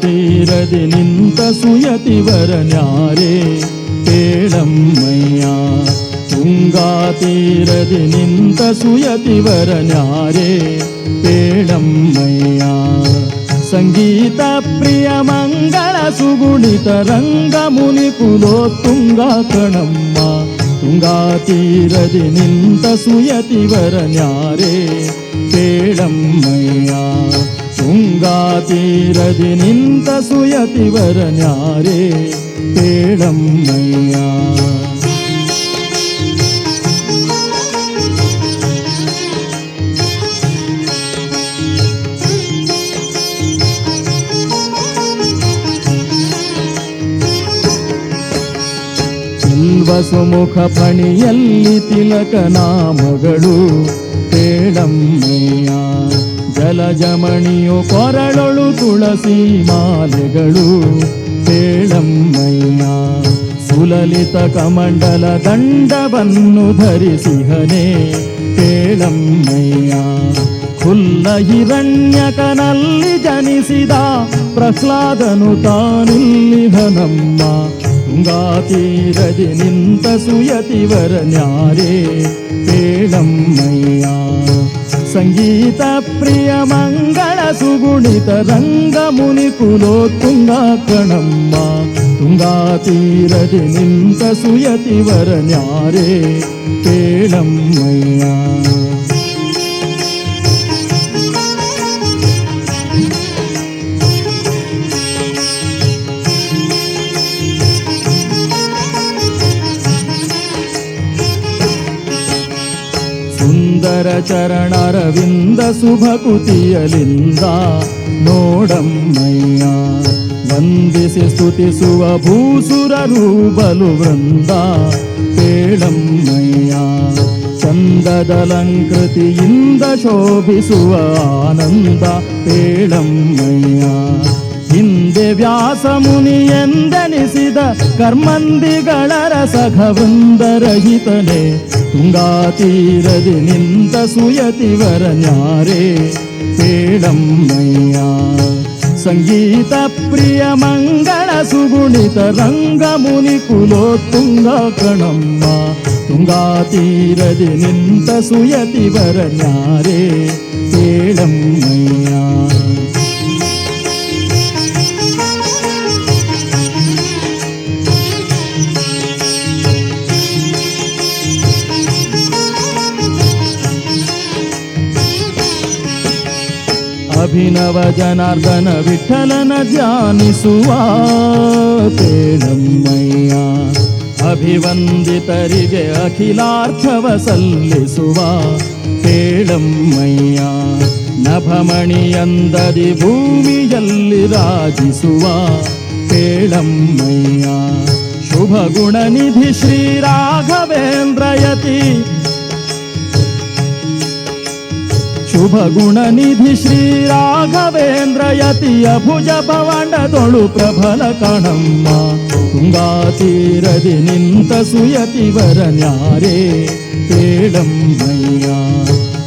ತೀರದಿ ನಿಂತ ಸುಯತಿವರ ನ್ಯಾರೆ ಕೇಳಮ್ಮಯ್ಯ ತುಂಗಾ ತೀರದಿ ನಿಂತ ಸುಯತಿವರ ನ್ಯಾರೆ ಕೇಳಮ್ಮಯ್ಯ ಸಂಗೀತ ಪ್ರಿಯ ಮಂಗಳ ಸುಗುಣಿತ ರಂಗ ಮುನಿ ಕುಲೋ ತುಂಗ ಕಣಮ್ಮ ತುಂಗಾ ತೀರದಿ ನಿಂತ ಸುಯತಿವರ ನ್ಯಾರೆ ತುಂಗಾ ತೀರದಿ ನಿಂತ ಸುಯತಿವರ ನ್ಯಾರೆ ಕೇಳಮ್ಮಯ್ಯ ಬಿಲ್ವ ಸುಮುಖ ಪಣಿಯಲ್ಲಿ ತಿಲಕನ ಮಗಳು ಕೇಳಮ್ಮಯ್ಯ ಜಲಜಮಣಿಯು ಕೊರಳೊಳು ತುಳಸಿ ಮಾಲೆಗಳು. ಕೇಳಮ್ಮಯ್ಯ ಸುಲಲಿತ ಕಮಂಡಲ ದಂಡವನ್ನು ಧರಿಸಿಹನೆ. ಕೇಳಮ್ಮಯ್ಯ ಖುಲ್ಲ ಹಿರಣ್ಯಕನಲ್ಲಿ ಜನಿಸಿದ ಪ್ರಹ್ಲಾದನು ತಾನಿಲ್ಲಿಹನಮ್ಮ ತುಂಗಾ ತೀರದಿ ನಿಂತ ಸುಯತಿವರ ನ್ಯಾರೇ. ಕೇಳಮ್ಮಯ್ಯ సంగీత ప్రియ మంగళ సుగుణిత రంగముని కులో కణమ్మ తుంగా తీరది నింత సుయతి వర న్యారే కేళమ్మయ్యా ಸುಂದರ ಚರಣರವಿಂದ ಶುಭಕುತಿಯಲಿಂದ ನೋಡಮ್ಮಯ್ಯ, ವಂದಿಸಿ ಸ್ತುತಿಸುವ ಭೂಸುರರು ಬಲು ವೃಂದ. ಕೇಳಮ್ಮಯ್ಯ ಚಂದದಲಂಕೃತಿಯಿಂದ ಶೋಭಿಸುವ ಆನಂದ. ಕೇಳಮ್ಮಯ್ಯ, ಹಿಂದೆ ವ್ಯಾಸ ಮುನಿ ಕರ್ಮಂದಿಗಳ ರಸಘವೃಂದರಹಿತನೆ ತುಂಗಾ ತೀರದಿ ನಿಂತ ಸುಯತಿವರ ನ್ಯಾರೆ ಕೇಳಮ್ಮಯ್ಯ ಸಂಗೀತ ಪ್ರಿಯ ಮಂಗಳ ಸುಗುಣಿತ ರಂಗ ಮುನಿ ಕುಲೋ ತುಂಗ ಕಣಮ್ಮ ತುಂಗಾ ತೀರದಿ ನಿಂತ ಸುಯತಿವರ ನ್ಯಾರೆ ಕೇಳಮ್ಮಯ್ಯ ಅಭಿನವ ಜನಾರ್ದನ ವಿಠಲನ ಧ್ಯಾನಿಸುವ ಕೇಳಮ್ಮಯ್ಯ ಅಭಿವಂದಿತರಿಗೆ ಅಖಿಲಾರ್ಥವ ಸಲ್ಲಿಸುವ ಕೇಳಮ್ಮಯ್ಯ ನಭಮಣಿಯಂದರಿ ಭೂಮಿಯಲ್ಲಿ ರಾಜಿಸುವ ತೇಳಮ್ಮಯ್ಯ ಶುಭ ಗುಣನಿಧಿ ಶ್ರೀ ರಾಘವೇಂದ್ರಯತಿ. ಶುಭ ಗುಣನಿಧಿ ಶ್ರೀ ರಾಘವೇಂದ್ರ ಯತಿಯ ಭುಜ ಭವಂಡದೊಳು ಪ್ರಬಲ ಕಣಮ್ಮ ತುಂಗಾ ತೀರದಿ ನಿಂತ ಸುಯತಿವರ ನ್ಯಾರೆ ಕೇಳಮ್ಮಯ್ಯ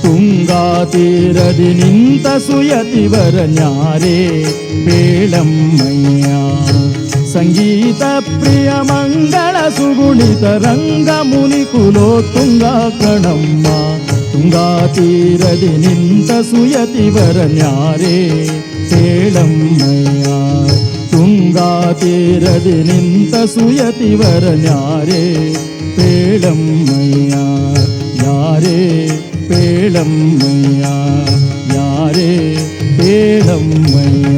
ತುಂಗಾ ತೀರದಿ ನಿಂತ ಸುಯತಿವರ ನ್ಯಾರೆ ಕೇಳಮ್ಮಯ್ಯ ಸಂಗೀತ ಪ್ರಿಯ ಮಂಗಳ ಸುಗುಣಿತ ರಂಗ ಮುನಿ ಕುಲೋ ತುಂಗ ಕಣಮ್ಮ ತುಂಗಾ ತೀರದಿ ನಿಂತ ಸುಯತಿವರ ನ್ಯಾರೆ ಕೇಳಮ್ಮಯ್ಯ ತುಂಗಾ ತೀರದಿ ನಿಂತ ಸುಯತಿವರ ನ್ಯಾರೆ ಕೇಳಮ್ಮಯ್ಯ ಯಾರೇ ಪೇಳಮ್ಮಯ್ಯ ಯಾರೇ ಪೇಳಮ್ಮಯ್ಯ